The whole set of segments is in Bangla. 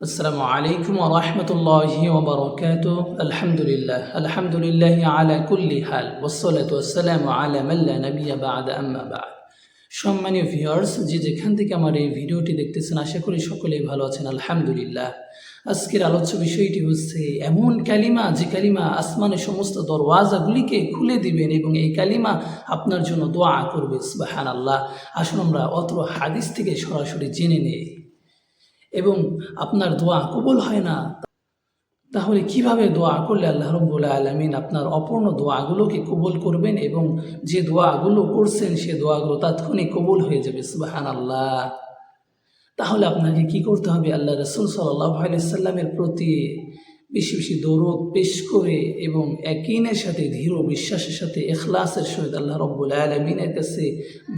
السلام عليكم ورحمة الله وبركاته الحمد لله الحمد لله على كل حال والصلاة والسلام على من لا نبي بعد أما بعد সম্মানীয় ভিউয়ার্স যে যেখান থেকে আমার এই ভিডিওটি দেখতেছেন আশা করি সকলেই ভালো আছেন আলহামদুলিল্লাহ আজকের আলোচ্য বিষয়টি হচ্ছে এমন কালিমা যে কালিমা আসমানের সমস্ত দরওয়াজাগুলিকে খুলে দিবেন এবং এই কালিমা আপনার জন্য দোয়া করবে সুবাহান আল্লাহ আসুন আমরা অত্র হাদিস থেকে সরাসরি জেনে নেই এবং আপনার দোয়া কবুল হয় না, তাহলে কীভাবে দোয়া করলে আল্লাহ রব্বুল আলমিন আপনার অপূর্ণ দোয়াগুলোকে কবুল করবেন এবং যে দোয়াগুলো করছেন, সে দোয়াগুলো তাৎক্ষণিক কবুল হয়ে যাবে সুবাহান আল্লাহ তাহলে আপনাকে কি করতে হবে? আল্লাহ রসুল সাল্লাহ সাল্লামের প্রতি বেশি বেশি দৌড় পেশ করে এবং একইনের সাথে ধীর বিশ্বাসের সাথে এখলাসের সহিত আল্লাহ রব্বুল আলমিনের কাছে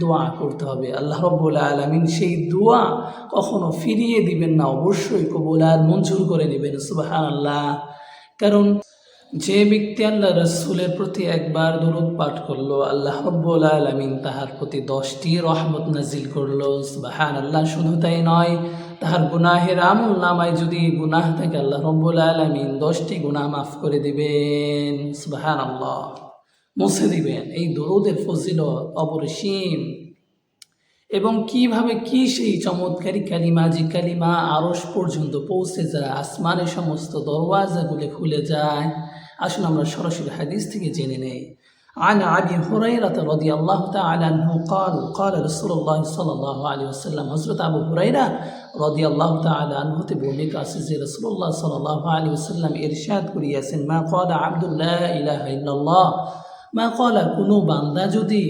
দোয়া করতে হবে। আল্লাহ রব্বুল আলমিন সেই দোয়া কখনো ফিরিয়ে দিবেন না, অবশ্যই কবুল আর মঞ্জুর করে নেবেন সুবাহ আল্লাহ কারণ যে ব্যক্তি আল্লাহ রসুলের প্রতি একবার দরুদ পাঠ করল, আল্লাহ রব্বুল আলমিন তাহার প্রতি দশটি রহমত নাজিল করল। সুবাহান আল্লাহ শুধু তাই নয়, তাহার গুনাহের আমল নামায় যদি গুনাহ থাকে, আল্লাহ রব্বুল আলমিন দশটি গুনাহ মাফ করে দিবেন। সুবাহান আল্লাহ মুছে দিবেন। এই দরুদের ফজিলত অপরিসীম। এবং কীভাবে কি সেই চমৎকারী কালিমা, যে কালিমা আরস পর্যন্ত পৌঁছে যায়, আসমানের সমস্ত দরওয়াজাগুলি খুলে যায় আসুন আমরা সরাসরি হাদিস থেকে জেনে নেই عن أبي هريرة رضي الله تعالى عنه قال قال رسول الله صلى الله عليه وسلم حضرت أبو هريرة رضي الله تعالى عنه تبونيك أسيز رسول الله صلى الله عليه وسلم إرشاد করিয়াছেন ما قال عبد لا إله إلا الله মা কলা কোনো বান্দা যদি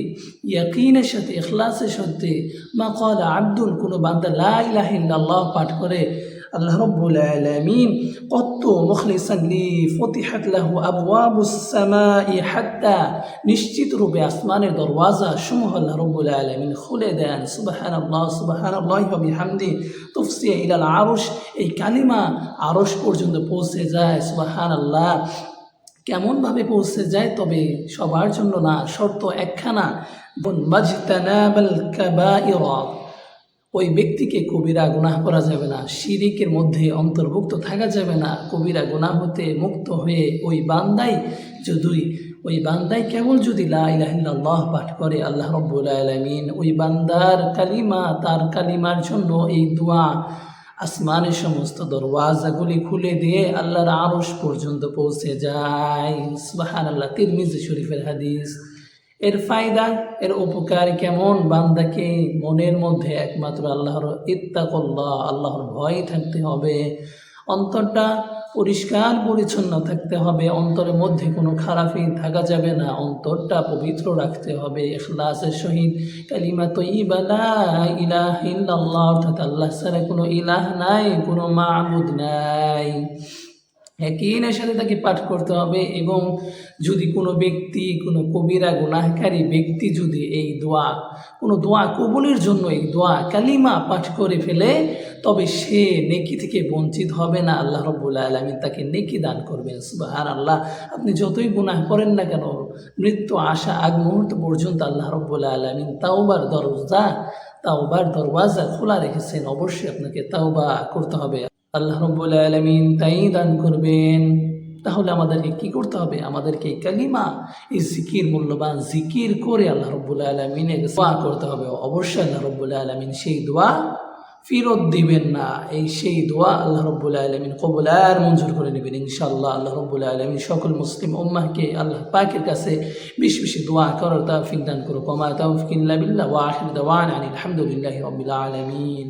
ইয়াকিনের সাথে ইখলাসের সাথে মা কলা আব্দুল কোনো বান্দা লা ইলাহা ইল্লাল্লাহ পাঠ করে আল্লাহ রব্বুল আলামিন কত মুখলিসান ফতিহাত লাহু আবওয়াবুস নিশ্চিত রূপে আসমানের দরওয়াজা সমূহ আল্লাহ রব্বুল আলামিন খুলে দেন। সুবহানাল্লাহ, সুবহানাল্লাহি ওয়া বিহামদি তুফসিয়া ইলাল আরশ, এই কালিমা আরশ পর্যন্ত পৌঁছে যায়, সুবহানাল্লাহ। কেমনভাবে পৌঁছে যায়? তবে সবার জন্য না, শর্ত একখানা। মাজতানাবাল কাবাইরা। ওই ব্যক্তিকে কবিরা গুনাহ করা যাবে না, শিরিকের মধ্যে অন্তর্ভুক্ত থাকা যাবে না। কবিরা গুনাহ হতে মুক্ত হয়ে ওই বান্দাই যদি ওই বান্দাই কেবল যদি লাহ পাঠ করে, আল্লাহ রব্বুল আলমিন ওই বান্দার কালিমা, তার কালিমার জন্য এই দোয়া আসমানের সমস্ত দরওয়াজাগুলি খুলে দিয়ে আল্লাহর আরশ পর্যন্ত পৌঁছে যায়। সুবাহান আল্লাহ তিরমিজি শরীফের হাদিস। এর ফায়দা, এর উপকার কেমন? বান্দাকে মনের মধ্যে একমাত্র আল্লাহর ইত্তাকল্লাহ, আল্লাহর ভয় থাকতে হবে। অন্তরটা পরিষ্কার, পরিচ্ছন্ন থাকতে হবে। অন্তরের মধ্যে কোনো খারাপই থাকা যাবে না। অন্তরটা পবিত্র রাখতে হবে। এখলাসের সহিত কালিমা তো ইবালা ইলাহ ইল্লাল্লাহ, অর্থাৎ আল্লাহ ছাড়া কোনো ইলাহ নাই, কোনো মাহবুদ নাই। একইনের সাথে তাকে পাঠ করতে হবে এবং যদি কোনো ব্যক্তি, কোনো কবিরা, গুনাহকারী ব্যক্তি যদি এই দোয়া, কোনো দোয়া কবুলের জন্য এই দোয়া, কালিমা পাঠ করে ফেলে, তবে সে নেকি থেকে বঞ্চিত হবে না। আল্লাহ রব্বুল্লা আলমী তাকে নেকি দান করবেন। সুবাহান আল্লাহ আপনি যতই গুনাহ করেন না কেন, মৃত্যু আসা আগ মুহূর্ত পর্যন্ত আল্লাহ রব্বুল্লা আলমিন তাওবার দরজা, তাওবার দরওয়াজা খোলা রেখেছেন। অবশ্যই আপনাকে তাওবা করতে হবে। আল্লাহ রব্বুল আলমিন তাই দান করবেন। তাহলে আমাদেরকে কি করতে হবে? আমাদেরকে কালিমা, এই জিকির, মূল্যবান জিকির করে আল্লাহ রব্বুল আলমিনের দোয়া করতে হবে। অবশ্যই আল্লাহ রব্বুল আলমিন সেই দোয়া ফিরত দিবেন না। এই সেই দোয়া আল্লাহ রব্বুল আলমিন কবুল আর মঞ্জুর করে নেবেন ইনশাআল্লাহ। আল্লাহ রব্বুল আলমিন সকল মুসলিম উম্মাহকে আল্লাহ পাকের কাছে বেশি বেশি দোয়া করার তাফিক দান করো কমা তাফিক বিল্লাহ। ওয়াহিদ দাওয়ান আলহামদুলিল্লাহ রবিল আলমিন।